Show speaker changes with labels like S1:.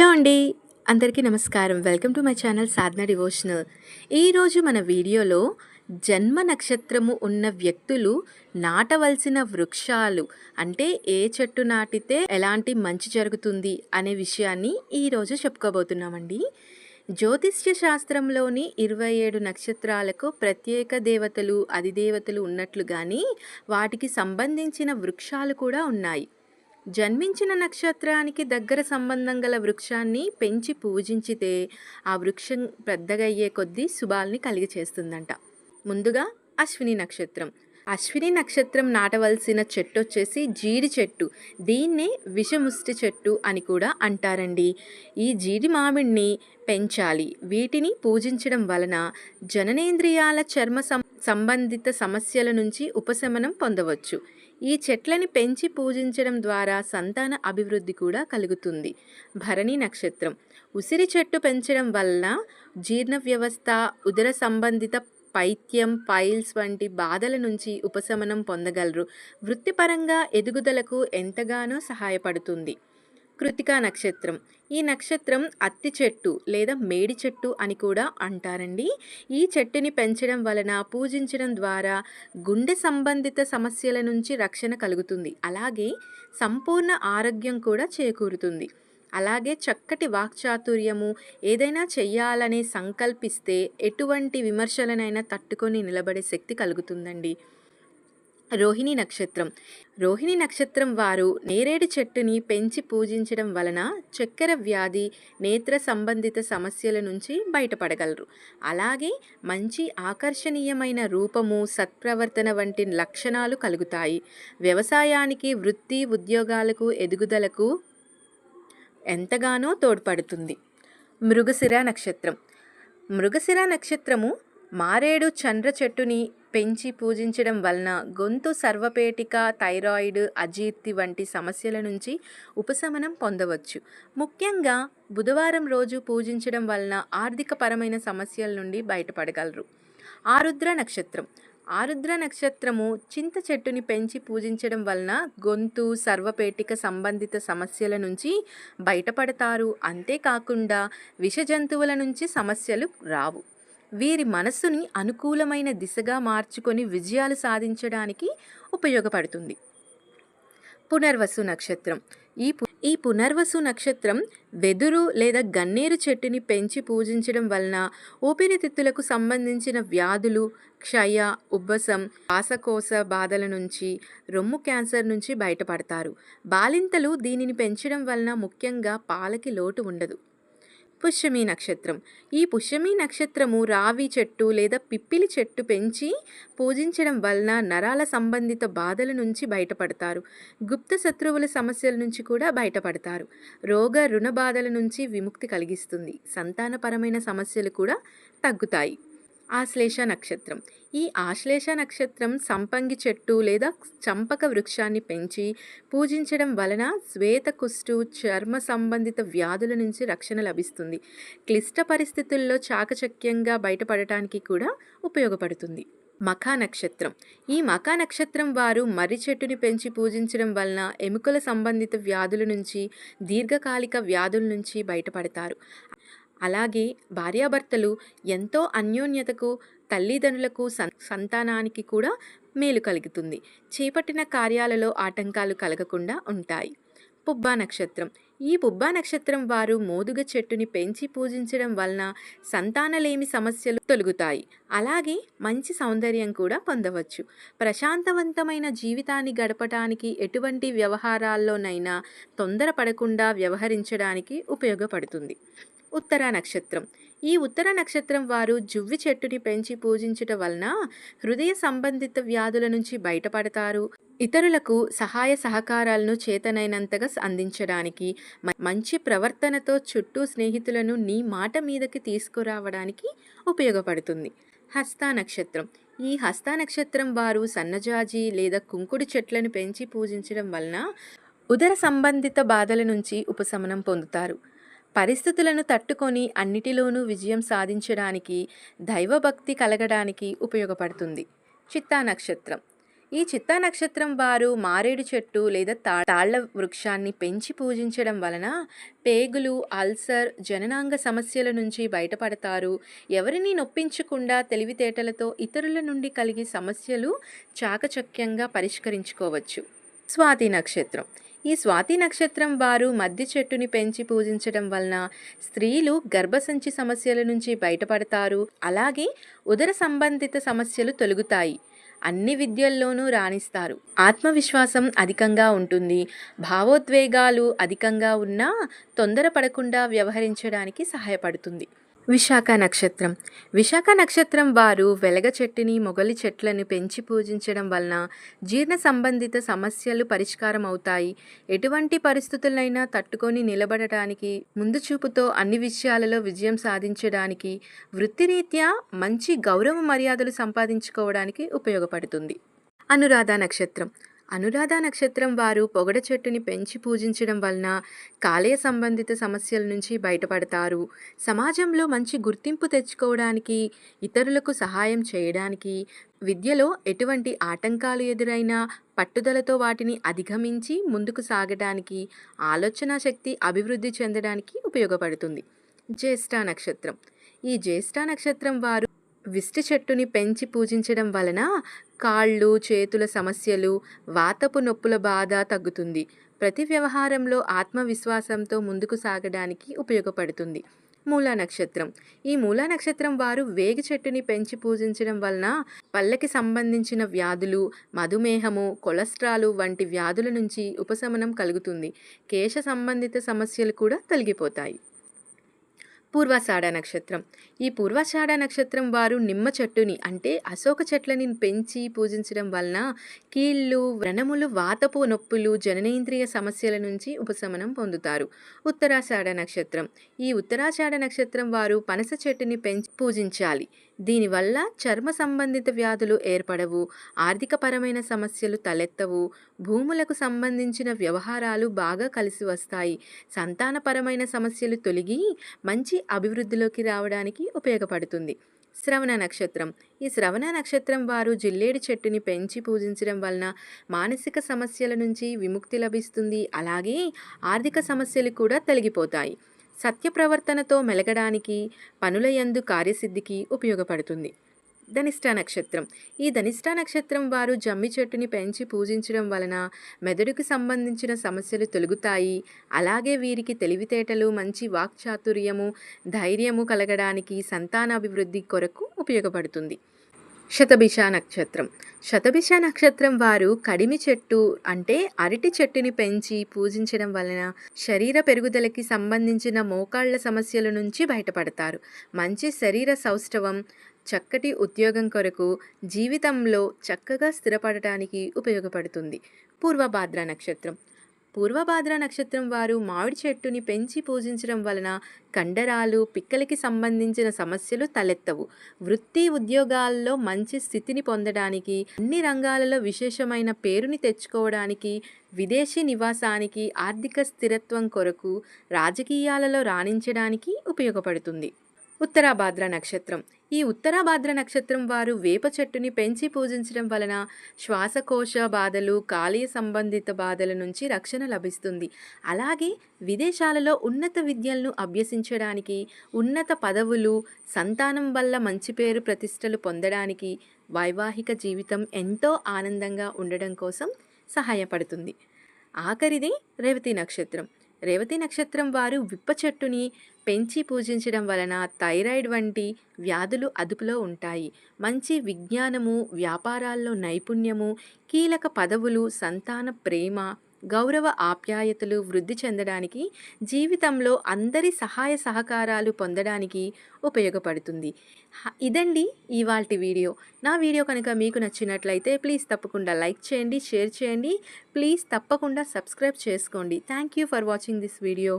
S1: Hello అండి. అందరికీ నమస్కారం. Welcome to my channel Sadhana devotional. ఈరోజు మన వీడియోలో జన్మ నక్షత్రము ఉన్న వ్యక్తులు నాటవలసిన వృక్షాలు అంటే ఏ చెట్టు నాటితే ఎలాంటి మంచి జరుగుతుంది అనే విషయాన్ని ఈరోజు చెప్పుకోబోతున్నామండి. జ్యోతిష్య శాస్త్రంలోని ఇరవై ఏడు నక్షత్రాలకు ప్రత్యేక దేవతలు అధిదేవతలు ఉన్నట్లుగాని వాటికి సంబంధించిన వృక్షాలు కూడా ఉన్నాయి. జన్మించిన నక్షత్రానికి దగ్గర సంబంధం గల వృక్షాన్ని పెంచి పూజించితే ఆ వృక్షం పెద్దగయ్యే కొద్దీ శుభాల్ని కలిగి చేస్తుందంట. ముందుగా అశ్విని నక్షత్రం. అశ్విని నక్షత్రం నాటవలసిన చెట్టు వచ్చేసి జీడి చెట్టు. దీన్నే విషముష్టి చెట్టు అని కూడా అంటారండి. ఈ జీడి మామిడిని పెంచాలి. వీటిని పూజించడం వలన జననేంద్రియాల చర్మ సం సంబంధిత సమస్యల నుంచి ఉపశమనం పొందవచ్చు. ఈ చెట్లని పెంచి పూజించడం ద్వారా సంతాన అభివృద్ధి కూడా కలుగుతుంది. భరణి నక్షత్రం. ఉసిరి చెట్టు పెంచడం వలన జీర్ణ వ్యవస్థ ఉదర సంబంధిత పైత్యం పైల్స్ వంటి బాధల నుంచి ఉపశమనం పొందగలరు. వృత్తిపరంగా ఎదుగుదలకు ఎంతగానో సహాయపడుతుంది. కృతికా నక్షత్రం. ఈ నక్షత్రం అత్తి చెట్టు లేదా మేడి చెట్టు అని కూడా అంటారండి. ఈ చెట్టుని పెంచడం వలన పూజించడం ద్వారా గుండె సంబంధిత సమస్యల నుంచి రక్షణ కలుగుతుంది. అలాగే సంపూర్ణ ఆరోగ్యం కూడా చేకూరుతుంది. అలాగే చక్కటి వాక్చాతుర్యము ఏదైనా చెయ్యాలని సంకల్పిస్తే ఎటువంటి విమర్శలనైనా తట్టుకొని నిలబడే శక్తి కలుగుతుందండి. రోహిణి నక్షత్రం. రోహిణి నక్షత్రం వారు నేరేడు చెట్టుని పెంచి పూజించడం వలన చక్కెర వ్యాధి నేత్ర సంబంధిత సమస్యల నుంచి బయటపడగలరు. అలాగే మంచి ఆకర్షణీయమైన రూపము సత్ప్రవర్తన వంటి లక్షణాలు కలుగుతాయి. వ్యవసాయానికి వృత్తి ఉద్యోగాలకు ఎదుగుదలకు ఎంతగానో తోడ్పడుతుంది. మృగశిర నక్షత్రం. మృగశిర నక్షత్రము మారేడు చంద్ర చెట్టుని పెంచి పూజించడం వలన గొంతు సర్వపేటిక థైరాయిడ్ అజీర్తి వంటి సమస్యల నుంచి ఉపశమనం పొందవచ్చు. ముఖ్యంగా బుధవారం రోజు పూజించడం వలన ఆర్థికపరమైన సమస్యల నుండి బయటపడగలరు. ఆరుద్ర నక్షత్రం. ఆరుద్ర నక్షత్రము చింత చెట్టుని పెంచి పూజించడం వలన గొంతు సర్వపేటిక సంబంధిత సమస్యల నుంచి బయటపడతారు. అంతేకాకుండా విష జంతువుల నుంచి సమస్యలు రావు. వీరి మనస్సుని అనుకూలమైన దిశగా మార్చుకొని విజయాలు సాధించడానికి ఉపయోగపడుతుంది. పునర్వసు నక్షత్రం. ఈ ఈ పునర్వసు నక్షత్రం వెదురు లేదా గన్నేరు చెట్టుని పెంచి పూజించడం వలన ఊపిరితిత్తులకు సంబంధించిన వ్యాధులు క్షయ ఉబ్బసం శ్వాసకోశ బాధల నుంచి రొమ్ము క్యాన్సర్ నుంచి బయటపడతారు. బాలింతలు దీనిని పెంచడం వలన ముఖ్యంగా పాలకి లోటు ఉండదు. పుష్యమి నక్షత్రం. ఈ పుష్యమి నక్షత్రము రావి చెట్టు లేదా పిప్పిలి చెట్టు పెంచి పూజించడం వలన నరాల సంబంధిత బాధల నుంచి బయటపడతారు. గుప్త శత్రువుల సమస్యల నుంచి కూడా బయటపడతారు. రోగ రుణ బాధల నుంచి విముక్తి కలిగిస్తుంది. సంతానపరమైన సమస్యలు కూడా తగ్గుతాయి. ఆశ్లేష నక్షత్రం. ఈ ఆశ్లేష నక్షత్రం సంపంగి చెట్టు లేదా చంపక వృక్షాన్ని పెంచి పూజించడం వలన శ్వేత కుష్టు చర్మ సంబంధిత వ్యాధుల నుంచి రక్షణ లభిస్తుంది. క్లిష్ట పరిస్థితుల్లో చాకచక్యంగా బయటపడటానికి కూడా ఉపయోగపడుతుంది. మఖా నక్షత్రం. ఈ మఖా నక్షత్రం వారు మర్రి చెట్టుని పెంచి పూజించడం వలన ఎముకల సంబంధిత వ్యాధుల నుంచి దీర్ఘకాలిక వ్యాధుల నుంచి బయటపడతారు. అలాగే భార్యాభర్తలు ఎంతో అన్యోన్యతకు తల్లిదండ్రులకు సన్ సంతానానికి కూడా మేలు కలుగుతుంది. చేపట్టిన కార్యాలలో ఆటంకాలు కలగకుండా ఉంటాయి. పుబ్బా నక్షత్రం. ఈ పుబ్బా నక్షత్రం వారు మోదుగ చెట్టుని పెంచి పూజించడం వలన సంతానలేమి సమస్యలు తొలుగుతాయి. అలాగే మంచి సౌందర్యం కూడా పొందవచ్చు. ప్రశాంతవంతమైన జీవితాన్ని గడపటానికి ఎటువంటి వ్యవహారాల్లోనైనా తొందరపడకుండా వ్యవహరించడానికి ఉపయోగపడుతుంది. ఉత్తర నక్షత్రం. ఈ ఉత్తర నక్షత్రం వారు జువ్వి చెట్టుని పెంచి పూజించటం వలన హృదయ సంబంధిత వ్యాధుల నుంచి బయటపడతారు. ఇతరులకు సహాయ సహకారాలను చేతనైనంతగా అందించడానికి మంచి ప్రవర్తనతో చుట్టూ స్నేహితులను నీ మాట మీదకి తీసుకురావడానికి ఉపయోగపడుతుంది. హస్త నక్షత్రం. ఈ హస్త నక్షత్రం వారు సన్నజాజి లేదా కుంకుడు చెట్లను పెంచి పూజించడం వలన ఉదర సంబంధిత బాధల నుంచి ఉపశమనం పొందుతారు. పరిస్థితులను తట్టుకొని అన్నిటిలోనూ విజయం సాధించడానికి దైవభక్తి కలగడానికి ఉపయోగపడుతుంది. చిత్తా నక్షత్రం. ఈ చిత్తా నక్షత్రం వారు మారేడు చెట్టు లేదా తా తాళ్ళ వృక్షాన్ని పెంచి పూజించడం వలన పేగులు అల్సర్ జననాంగ సమస్యల నుంచి బయటపడతారు. ఎవరిని నొప్పించకుండా తెలివితేటలతో ఇతరుల నుండి కలిగే సమస్యలు చాకచక్యంగా పరిష్కరించుకోవచ్చు. స్వాతి నక్షత్రం. ఈ స్వాతి నక్షత్రం వారు మద్ది చెట్టుని పెంచి పూజించడం వలన స్త్రీలు గర్భసంచి సమస్యల నుంచి బయటపడతారు. అలాగే ఉదర సంబంధిత సమస్యలు తొలగుతాయి. అన్ని విద్యల్లోనూ రాణిస్తారు. ఆత్మవిశ్వాసం అధికంగా ఉంటుంది. భావోద్వేగాలు అధికంగా ఉన్నా తొందరపడకుండా వ్యవహరించడానికి సహాయపడుతుంది. విశాఖ నక్షత్రం. విశాఖ నక్షత్రం వారు వెలగ చెట్టుని మొగలి చెట్లను పెంచి పూజించడం వలన జీర్ణ సంబంధిత సమస్యలు పరిష్కారం అవుతాయి ఎటువంటి పరిస్థితులైనా తట్టుకొని నిలబడటానికి ముందు చూపుతో అన్ని విషయాలలో విజయం సాధించడానికి వృత్తిరీత్యా మంచి గౌరవ మర్యాదలు సంపాదించుకోవడానికి ఉపయోగపడుతుంది. అనురాధ నక్షత్రం. అనురాధ నక్షత్రం వారు పొగడ చెట్టుని పెంచి పూజించడం వలన కాలేయ సంబంధిత సమస్యల నుంచి బయటపడతారు. సమాజంలో మంచి గుర్తింపు తెచ్చుకోవడానికి ఇతరులకు సహాయం చేయడానికి విద్యలో ఎటువంటి ఆటంకాలు ఎదురైనా పట్టుదలతో వాటిని అధిగమించి ముందుకు సాగడానికి ఆలోచన శక్తి అభివృద్ధి చెందడానికి ఉపయోగపడుతుంది. జ్యేష్ఠ నక్షత్రం. ఈ జ్యేష్ఠ నక్షత్రం వారు విష్టి చెట్టుని పెంచి పూజించడం వలన కాళ్ళు చేతుల సమస్యలు వాతపు నొప్పుల బాధ తగ్గుతుంది. ప్రతి వ్యవహారంలో ఆత్మవిశ్వాసంతో ముందుకు సాగడానికి ఉపయోగపడుతుంది. మూలా నక్షత్రం. ఈ మూలా నక్షత్రం వారు వేగి చెట్టుని పెంచి పూజించడం వలన పళ్ళకి సంబంధించిన వ్యాధులు మధుమేహము కొలెస్ట్రాలు వంటి వ్యాధుల నుంచి ఉపశమనం కలుగుతుంది. కేశ సంబంధిత సమస్యలు కూడా తొలగిపోతాయి. పూర్వాషాఢ నక్షత్రం. ఈ పూర్వాషాఢ నక్షత్రం వారు నిమ్మ చెట్టుని అంటే అశోక చెట్లని పెంచి పూజించడం వలన కీళ్ళు వ్రణములు వాతపు నొప్పులు జననేంద్రియ సమస్యల నుంచి ఉపశమనం పొందుతారు. ఉత్తరాషాఢ నక్షత్రం. ఈ ఉత్తరాషాఢ నక్షత్రం వారు పనస చెట్టుని పెంచి పూజించాలి. దీనివల్ల చర్మ సంబంధిత వ్యాధులు ఏర్పడవు ఆర్థికపరమైన సమస్యలు తలెత్తవు భూములకు సంబంధించిన వ్యవహారాలు బాగా కలిసి వస్తాయి సంతానపరమైన సమస్యలు తొలగి మంచి అభివృద్ధిలోకి రావడానికి ఉపయోగపడుతుంది. శ్రవణ నక్షత్రం. ఈ శ్రవణ నక్షత్రం వారు జిల్లేడు చెట్టుని పెంచి పూజించడం వలన మానసిక సమస్యల నుంచి విముక్తి లభిస్తుంది అలాగే ఆర్థిక సమస్యలు కూడా తొలగిపోతాయి. సత్య ప్రవర్తనతో మెలగడానికి పనుల యందు కార్యసిద్ధికి ఉపయోగపడుతుంది. ధనిష్టా నక్షత్రం. ఈ ధనిష్టా నక్షత్రం వారు జమ్మి చెట్టుని పెంచి పూజించడం వలన మెదడుకు సంబంధించిన సమస్యలు తొలగుతాయి. అలాగే వీరికి తెలివితేటలు మంచి వాక్చాతుర్యము ధైర్యము కలగడానికి సంతానాభివృద్ధి కొరకు ఉపయోగపడుతుంది. శతభిష నక్షత్రం. శతభిష నక్షత్రం వారు కడిమి చెట్టు అంటే అరటి చెట్టుని పెంచి పూజించడం వలన శరీర పెరుగుదలకి సంబంధించిన మోకాళ్ళ సమస్యల నుంచి బయటపడతారు. మంచి శరీర సౌష్ఠవం చక్కటి ఉద్యోగం కొరకు జీవితంలో చక్కగా స్థిరపడటానికి ఉపయోగపడుతుంది. పూర్వభాద్ర నక్షత్రం. పూర్వభాద్ర నక్షత్రం వారు మామిడి చెట్టుని పెంచి పూజించడం వలన కండరాలు పిక్కలకి సంబంధించిన సమస్యలు తలెత్తవు. వృత్తి ఉద్యోగాల్లో మంచి స్థితిని పొందడానికి అన్ని రంగాలలో విశేషమైన పేరుని తెచ్చుకోవడానికి విదేశీ నివాసానికి ఆర్థిక స్థిరత్వం కొరకు రాజకీయాలలో రాణించడానికి ఉపయోగపడుతుంది. ఉత్తరాభాద్ర నక్షత్రం. ఈ ఉత్తరాభాద్ర నక్షత్రం వారు వేప చెట్టుని పెంచి పూజించడం వలన శ్వాసకోశ బాధలు కాలీయ సంబంధిత బాధల నుంచి రక్షణ లభిస్తుంది. అలాగే విదేశాలలో ఉన్నత విద్యలను అభ్యసించడానికి ఉన్నత పదవులు సంతానం వల్ల మంచి పేరు ప్రతిష్టలు పొందడానికి వైవాహిక జీవితం ఎంతో ఆనందంగా ఉండడం కోసం సహాయపడుతుంది. ఆఖరిది రేవతి నక్షత్రం. రేవతి నక్షత్రం వారు విప్ప చెట్టుని పెంచి పూజించడం వలన థైరాయిడ్ వంటి వ్యాధులు అదుపులో ఉంటాయి. మంచి విజ్ఞానము వ్యాపారాల్లో నైపుణ్యము కీలక పదవులు సంతాన ప్రేమ గౌరవ ఆప్యాయతలు వృద్ధి చెందడానికి జీవితంలో అందరి సహాయ సహకారాలు పొందడానికి ఉపయోగపడుతుంది. ఇదండి ఇవాల్టి వీడియో. నా వీడియో కనుక మీకు నచ్చినట్లయితే ప్లీజ్ తప్పకుండా లైక్ చేయండి షేర్ చేయండి. ప్లీజ్ తప్పకుండా సబ్స్క్రైబ్ చేసుకోండి. Thank you for watching this video.